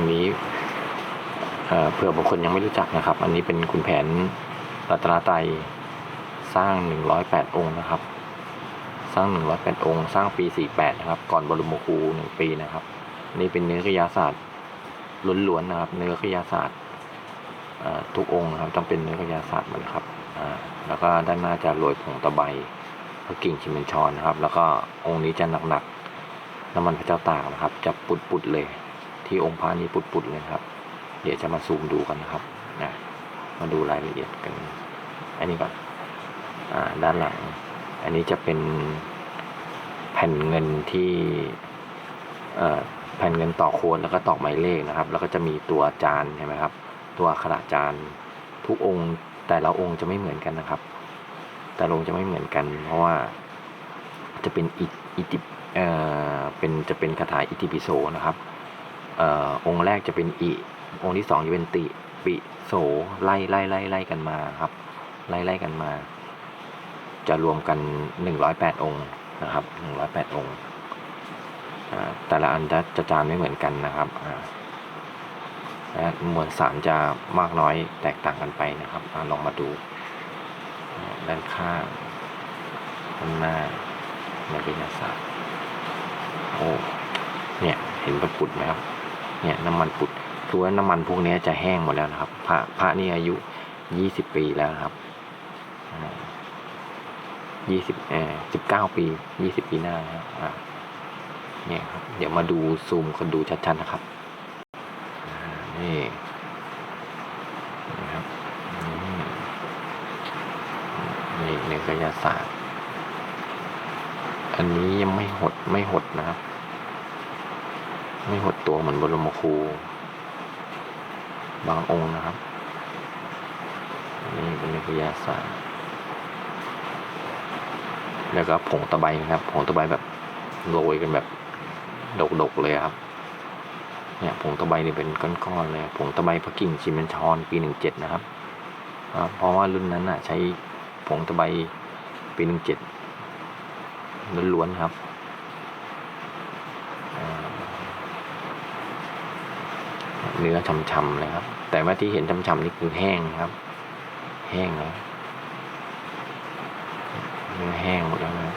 องค์นี้เเผื่อบางคนยังไม่รู้จักนะครับ อันนี้เป็นคุณแผนรัตนไตยสร้าง 108 องค์นะครับ สร้าง 108 องค์ สร้างปี 48 นะครับ ก่อนบรมครูหนึ่งปีนะครับ นี่เป็นเนื้อขยาศาสตร์ล้วนๆนะครับ เนื้อขยาศาสตร์ทุกองค์นะครับต้องเป็นเนื้อขยาศาสตร์หมดครับแล้วก็ด้านหน้าจะโรยผงตะไบพระกิ่งชิมเมนชอนนะครับ แล้วก็องค์นี้จะหนักๆน้ำมันพระเจ้าตากนะครับ จะปุดๆเลย ที่องค์พระนี้ปุดๆเลยครับ เดี๋ยวจะมาซูมดูกันนะครับนะมาดูรายละเอียดกัน อันนี้ก่อนอ่าด้านหลัง อันนี้จะเป็นแผ่นเงินที่เอ่อแผ่นเงินต่อโคนแล้วก็ตอกหมายเลขนะครับ แล้วก็จะมีตัวจานเห็นไหมครับ ตัวอักขระจานทุกองค์แต่ละองค์จะไม่เหมือนกันนะครับ แต่ละองค์จะไม่เหมือนกัน เพราะว่าจะเป็นอิอติเอ่อเป็นจะเป็นคาถาอิติปิโสนะครับ อองค์แรกจะเป็นอิ องค์ที่สองจะเป็นติ ปิโสไล่ไล่ไล่ไล่กันมาครับ ไล่ไล่กันมา จะรวมกัน 108 องค์นะครับ 108 องค์อ่าแต่ละอันจะจะจานไม่เหมือนกันนะครับและมวลสารจะมากน้อยแตกต่างกันไปนะครับอลองมาดู ด้านข้างด้านหน้าในวิทยาศาสตร์โอ้เนี่ย เห็นปุดๆไหมครับ เนี่ยน้ำมันปุดคือว่าน้ำมันพวกนี้จะแห้งหมดแล้วนะครับ พระพระนี่อายุ20ปีแล้วครับยี่สิบเอ่อสิบเก้าปียี่สิบปีหน้านะครับเนี่ยครับ เดี๋ยวมาดูซูมคนดูชัดๆนะครับนี่นะครับนี่นี่เนื้อกายศาสตร์ อันนี้ยังไม่หดไม่หดนะครับ ไม่หดตัวเหมือนบรมครู บางองค์นะครับนนี้เป็นเนื้อกาศาสตร์ แล้วก็ผงตะไบนะครับ ผงตะไบแบบโรยกันแบบดกๆเลยครับ เนี่ยผงตะไบนี่เป็นก้อนๆเลยผงตะไบพระกิ่งชิมเมนชอนปีหนึ่งเจ็ดนะครับ เพราะว่ารุ่นนั้นอะใช้ผงตะไบปีหนึ่งเจ็ดล้วนๆครับอ่า เนื้อช่ำๆเลยครับ แต่ว่าที่เห็นช่ำๆนี่คือแห้งครับ แห้งแล้วเนื้อแห้งหมดแล้วนะ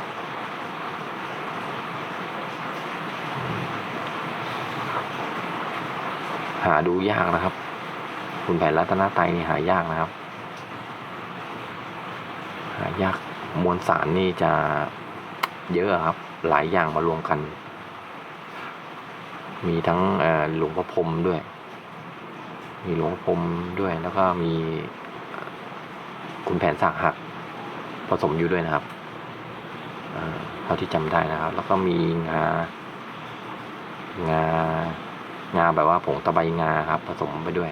หาดูยากนะครับ คุณแผนรัตนไตนี่หายากนะครับ หายากมวลสารนี่จะเยอะครับ หลายอย่างมารวมกัน มีทั้งหลวงพ่อพรมด้วย มีหลวงพรมด้วย แล้วก็มีคุณแผนสากหักผสมอยู่ด้วยนะครับเท่าที่จำได้นะครับ แล้วก็มีงางางาแบบว่าผงตะไบงาครับ ผสมไปด้วย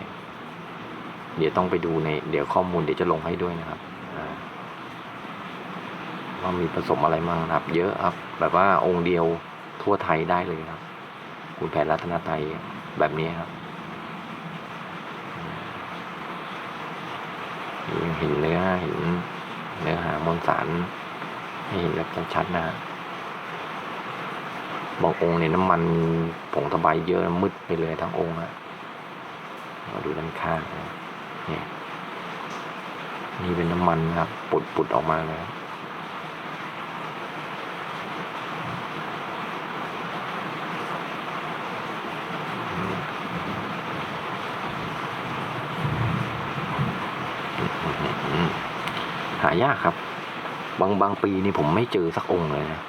เดี๋ยวต้องไปดูในเดี๋ยวข้อมูลเดี๋ยวจะลงให้ด้วยนะครับว่ามีผสมอะไรมั่งนะครับ เยอะครับ แบบว่าองค์เดียวทั่วไทยได้เลยครับคุณแผนรัตนไตรแบบนี้ครับยัง เห็นเนื้อเห็นเนื้อหามวลสารให้เห็นแบบชัดๆนะฮะบางองค์เนี่ยน้ำมันผงตะไบเยอะมืดไปเลยทั้งองค์อะมาดูด้านข้างนะเนี่ยนี่เป็นน้ำมันครับปุดปุดๆออกมาเลยครับ หายากครับ บางบางปีนี่ผมไม่เจอสักองค์เลยนะ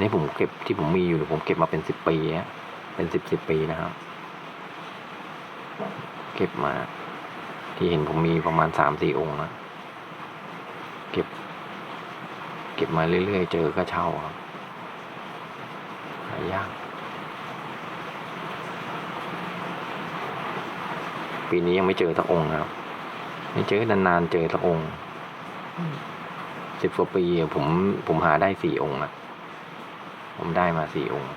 นี่ผมเก็บที่ผมมีอยู่ผมเก็บมาเป็นสิบปีอะเป็นสิบสิบปีนะครับ เก็บมา ที่เห็นผมมีประมาณสามสี่องค์นะเก็บ เก็บมาเรื่อยๆเจอก็เช่าครับหายากปีนี้ยังไม่เจอสักองค์นะครับ ไม่เจอนานๆเจอสักองค์สิบกว่าปีอะผมผมหาได้สี่องค์อะผมได้มาสี่องค์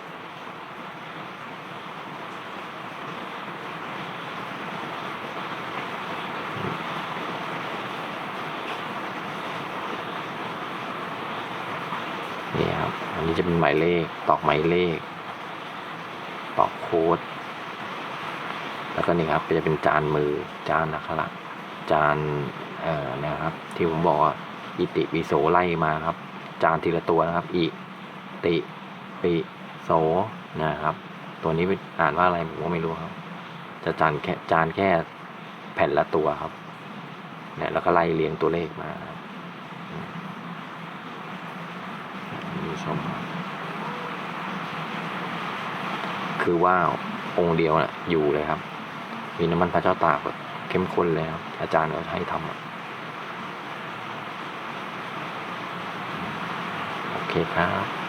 นี่ครับ อันนี้จะเป็นหมายเลข ตอกหมายเลข ตอกโค้ด แล้วก็นี่ครับก็จะเป็นจานมือจานนักขระ จานเอ่อนะครับ ที่ผมบอกอิติปิโสไล่มาครับ จานทีละตัวนะครับ อิติปิโสนะครับ ตัวนี้เป็นอ่านว่าอะไรผมก็ไม่รู้ครับ จะจานแค่จานแค่แผ่นละตัวครับเนี่ยแล้วก็ไล่เรียงตัวเลขมาครับอืมคุณผู้ชมคือว่าองค์เดียวน่ะอยู่เลยครับ มีน้ำมันพระเจ้าตากแบบ เข้มข้นแล้ว อาจารย์เราให้ทำโอเคครับ